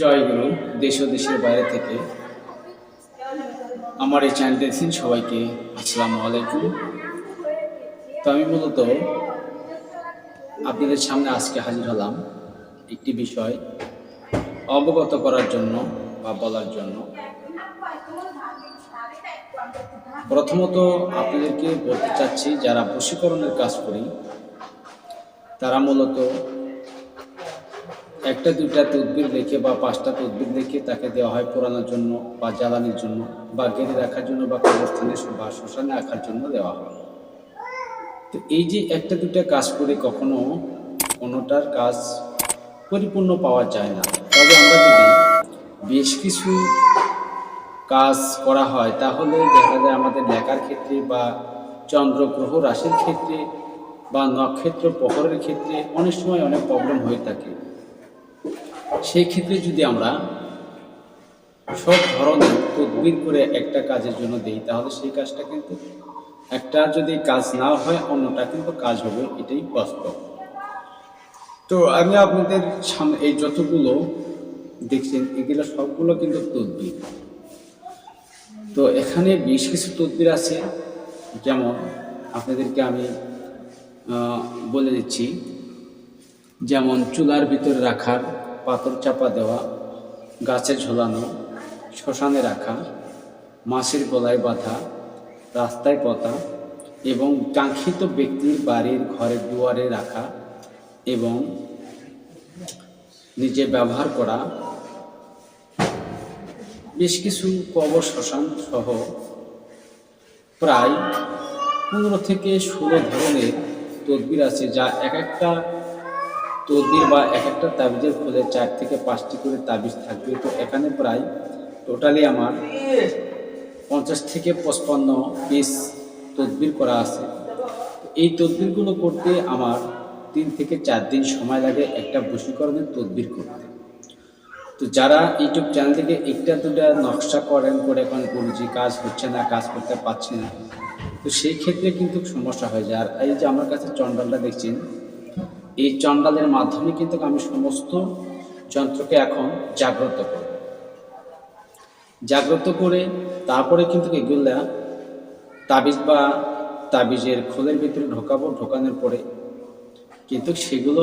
জয়গুরু দেশ ও দেশের বাইরে থেকে আমার এই চ্যানেল দেখছেন সবাইকে আসসালামু আলাইকুম। তো আমি মূলত আপনাদের সামনে আজকে হাজির হলাম একটি বিষয় অবগত করার জন্য বা বলার জন্য। প্রথমত আপনাদেরকে বলতে চাচ্ছি, যারা বশীকরণের কাজ করি, তারা মূলত একটা দুটা তদবির রেখে বা পাঁচটা তদবির রেখে তাকে দেওয়া হয় পোড়ানোর জন্য বা জ্বালানির জন্য বা গেড়ে রাখার জন্য বা কবরস্থানে বা শ্মশানে রাখার জন্য দেওয়া হয়। তো এই যে একটা দুটা কাজ করে কখনো কোনোটার কাজ পরিপূর্ণ পাওয়া যায় না। তবে আমরা যদি বেশ কিছু কাজ করা হয়, তাহলে দেখা যায় আমাদের লেখার ক্ষেত্রে বা চন্দ্র গ্রহ রাশির ক্ষেত্রে বা নক্ষত্র প্রহরের ক্ষেত্রে অনেক সময় অনেক প্রবলেম হয়ে থাকে। সেই ক্ষেত্রে যদি আমরা সব ধরনের তদবির করে একটা কাজের জন্য দিই, তাহলে সেই কাজটা কিন্তু একটা যদি কাজ না হয়, অন্যটা কিন্তু কাজ হবে, এটাই বাস্তব। তো আমি আপনাদের সামনে এই যতগুলো দেখছেন, এগুলো সবগুলো কিন্তু তদবির। তো এখানে বেশ কিছু তদবির আছে, যেমন আপনাদেরকে আমি বলে দিচ্ছি। যেমন চুলার ভিতরে রাখার পাথর চাপা দেওয়া, গাছে ঝোলানো, শ্মশানে রাখা মাছের গলায় বাঁধা, রাস্তায় পতা এবং কাঙ্ক্ষিত ব্যক্তির বাড়ির ঘরের দুয়ারে রাখা এবং নিজে ব্যবহার করা, বেশ কিছু কবর শ্মশান সহ প্রায় পনেরো থেকে ষোলো ধরনের তদবির আছে, যা এক একটা তদবির বা এক একটা তাবিজের ফলে চার থেকে পাঁচটি করে তাবিজ থাকবে। তো এখানে প্রায় টোটালি আমার পঞ্চাশ থেকে পঁচপান্ন পিস তদবির করা আছে। এই তদবিরগুলো করতে আমার তিন থেকে চার দিন সময় লাগে একটা বশীকরণের তদবির করতে। তো যারা ইউটিউব চ্যানেল থেকে একটা দুটা নকশা করেন, করে এখন গুরুজি কাজ হচ্ছে না, কাজ করতে পারছে না, তো সেই ক্ষেত্রে কিন্তু সমস্যা হয়ে যায়। আর এই যে আমার কাছে চন্ডালটা দেখছেন এই চন্ডালের মাধ্যমে কিন্তু আমি সমস্ত যন্ত্রকে এখন জাগ্রত করব জাগ্রত করে তারপরে কিন্তু এগুলা তাবিজ বা তাবিজের খোলের ভিতরে ঢোকাবো ঢোকানোর পরে কিন্তু সেগুলো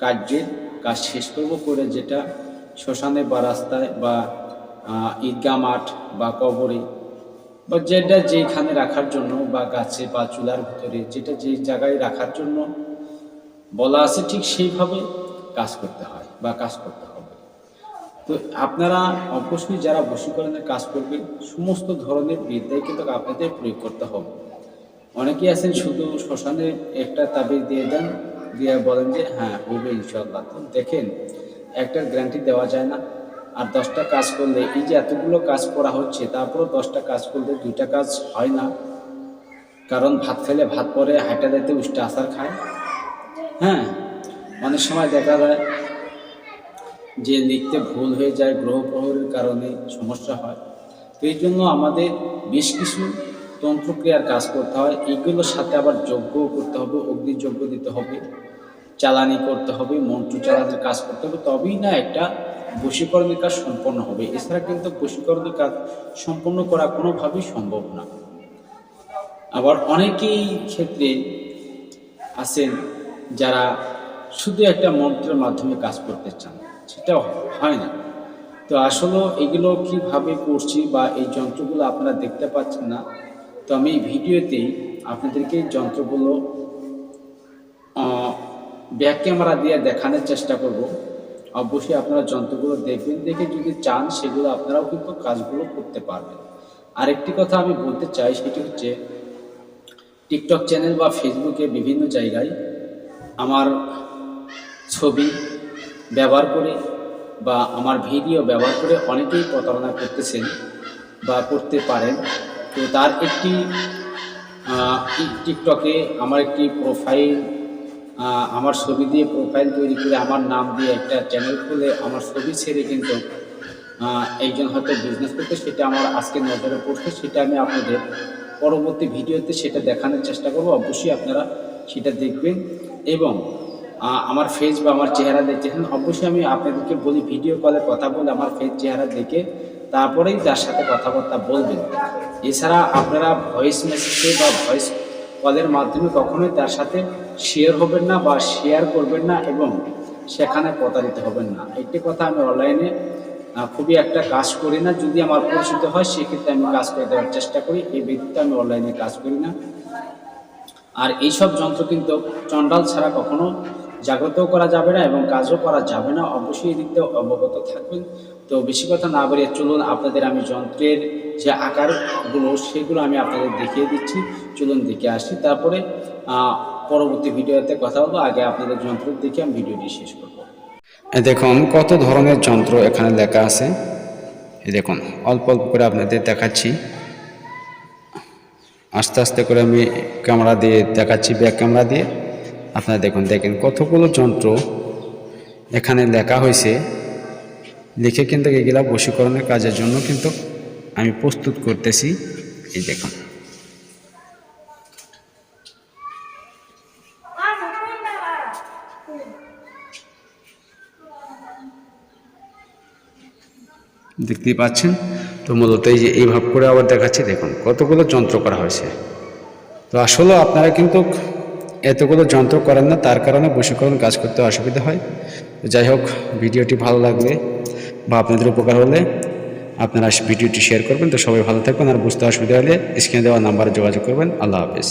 কার্যের কাজ শেষ করব করে যেটা শ্মশানে বা রাস্তায় বা আহ, ঈদগাহ মাঠ বা কবরে বা যেটা যেখানে রাখার জন্য বা গাছে বা চুলার ভিতরে যেটা যে জায়গায় রাখার জন্য বলা আছে ঠিক সেইভাবে কাজ করতে হয় বা কাজ করতে হবে। তো আপনারা অবশ্যই যারা বশীকরণের কাজ করবেন, সমস্ত ধরনের বিদ্যায় কিন্তু আপনাদের প্রয়োগ করতে হবে। অনেকেই আছেন শুধু শ্মশানে একটা তাবিজ দিয়ে দেন, দিয়ে বলেন যে হ্যাঁ হবে ইনশাল্লাহ তো দেখেন একটা গ্যারান্টি দেওয়া যায় না। আর দশটা কাজ করলে, এই যে এতগুলো কাজ করা হচ্ছে, তারপরও দশটা কাজ করলে দুইটা কাজ হয় না। কারণ ভাত খেলে ভাত পরে হাঁটা দিতে উষ্টা আসার খায়। হ্যাঁ অনেক সময় দেখা যায় যে লিখতে ভুল হয়ে যায় গ্রহ প্রহরের কারণে সমস্যা হয়। তো এই জন্য আমাদের বেশ কিছু তন্ত্রক্রিয়ার কাজ করতে হয়। এইগুলোর সাথে আবার যজ্ঞও করতে হবে, অগ্নিযজ্ঞ দিতে হবে, চালানি করতে হবে, মন্ত্র চালানোর কাজ করতে হবে। তবেই না একটা বশীকরণের কাজ সম্পন্ন হবে। এছাড়া কিন্তু বশীকরণের কাজ সম্পন্ন করা কোনোভাবেই সম্ভব না। আবার অনেকেই ক্ষেত্রে আছেন যারা শুধু একটা মন্ত্রের মাধ্যমে কাজ করতে চান সেটা হয় না। তো আসলে এগুলো কীভাবে করছি বা এই যন্ত্রগুলো আপনারা দেখতে পাচ্ছেন না, তো আমি এই ভিডিওতেই আপনাদেরকে যন্ত্রগুলো ব্যাক ক্যামেরা দিয়ে দেখানোর চেষ্টা করব। অবশ্যই আপনারা যন্ত্রগুলো দেখবেন, দেখে যদি চান সেগুলো আপনারাও কিন্তু কাজগুলো করতে পারবেন। আরেকটি কথা আমি বলতে চাই, সেটি হচ্ছে, টিকটক চ্যানেল বা ফেসবুকে বিভিন্ন জায়গায় আমার ছবি ব্যবহার করে বা আমার ভিডিও ব্যবহার করে অনেকেই প্রতারণা করতেছেন বা করতে পারেন। তো তার একটি টিক- টিকটকে আমার একটি প্রোফাইল আমার ছবি দিয়ে প্রোফাইল তৈরি করে আমার নাম দিয়ে একটা চ্যানেল খুলে আমার ছবি ছেড়ে কিন্তু একজন হয়তো বিজনেস করতে সেটা আমার আজকে নজরে পড়ছে, সেটা আমি আপনাদের পরবর্তী ভিডিওতে সেটা দেখানোর চেষ্টা করব। অবশ্যই আপনারা সেটা দেখবেন। এবং আমার ফেস বা আমার চেহারা দেখতেছেন অবশ্যই আমি আপনাদেরকে বলি ভিডিও কলে কথা বলে আমার ফেস চেহারা দেখে তারপরেই তার সাথে কথাবার্তা বলবেন। এছাড়া আপনারা ভয়েস মেসেজে বা ভয়েস কলের মাধ্যমে কখনোই তার সাথে শেয়ার হবেন না বা শেয়ার করবেন না এবং সেখানে প্রতারিত হবেন না। একটি কথা আমি অনলাইনে খুবই একটা কাজ করি না, যদি আমার পরিচিত হয়, সেক্ষেত্রে আমি কাজ করে দেওয়ার চেষ্টা করি। এই ব্যতীত আমি অনলাইনে কাজ করি না। আর এইসব যন্ত্র কিন্তু চন্ডাল ছাড়া কখনো জাগ্রতও করা যাবে না এবং কাজও করা যাবে না। অবশ্যই এই দিক দিয়ে অবগত থাকবেন। তো বেশি কথা না বাড়িয়ে চলুন, আপনাদের আমি যন্ত্রের যে আকারগুলো, সেগুলো আমি আপনাদের দেখিয়ে দিচ্ছি। চলুন দেখে আসি। তারপরে পরবর্তী ভিডিওতে কথা বলব। আগে আপনাদের যন্ত্র দেখে আমি ভিডিওটি শেষ করব। দেখুন, কত ধরনের যন্ত্র এখানে লেখা আছে। দেখুন, অল্প অল্প করে আপনাদের দেখাচ্ছি। আস্তে আস্তে করে আমি ক্যামেরা দিয়ে দেখাচ্ছি ব্যাক ক্যামেরা দিয়ে। আপনারা দেখুন, দেখেন কতগুলো যন্ত্র এখানে লেখা হয়েছে। লিখে কিন্তু এগুলা বশীকরণের কাজের জন্য কিন্তু আমি প্রস্তুত করতেছি। এই দেখুন। দেখতেই পাচ্ছেন? তো মূলত এই যে এইভাবে করে আবার দেখাচ্ছি, দেখুন কতগুলো যন্ত্র করা হয়েছে। তো আসলে আপনারা কিন্তু এতগুলো যন্ত্র করেন না, তার কারণে বশীকরণ কাজ করতে অসুবিধা হয়। যাই হোক, ভিডিওটি ভালো লাগলে বা আপনাদের উপকার হলে আপনারা ভিডিওটি শেয়ার করবেন। তো সবাই ভালো থাকবেন, আর বুঝতে অসুবিধা হলে স্ক্রিনে দেওয়া নাম্বারে যোগাযোগ করবেন। আল্লাহ হাফেজ।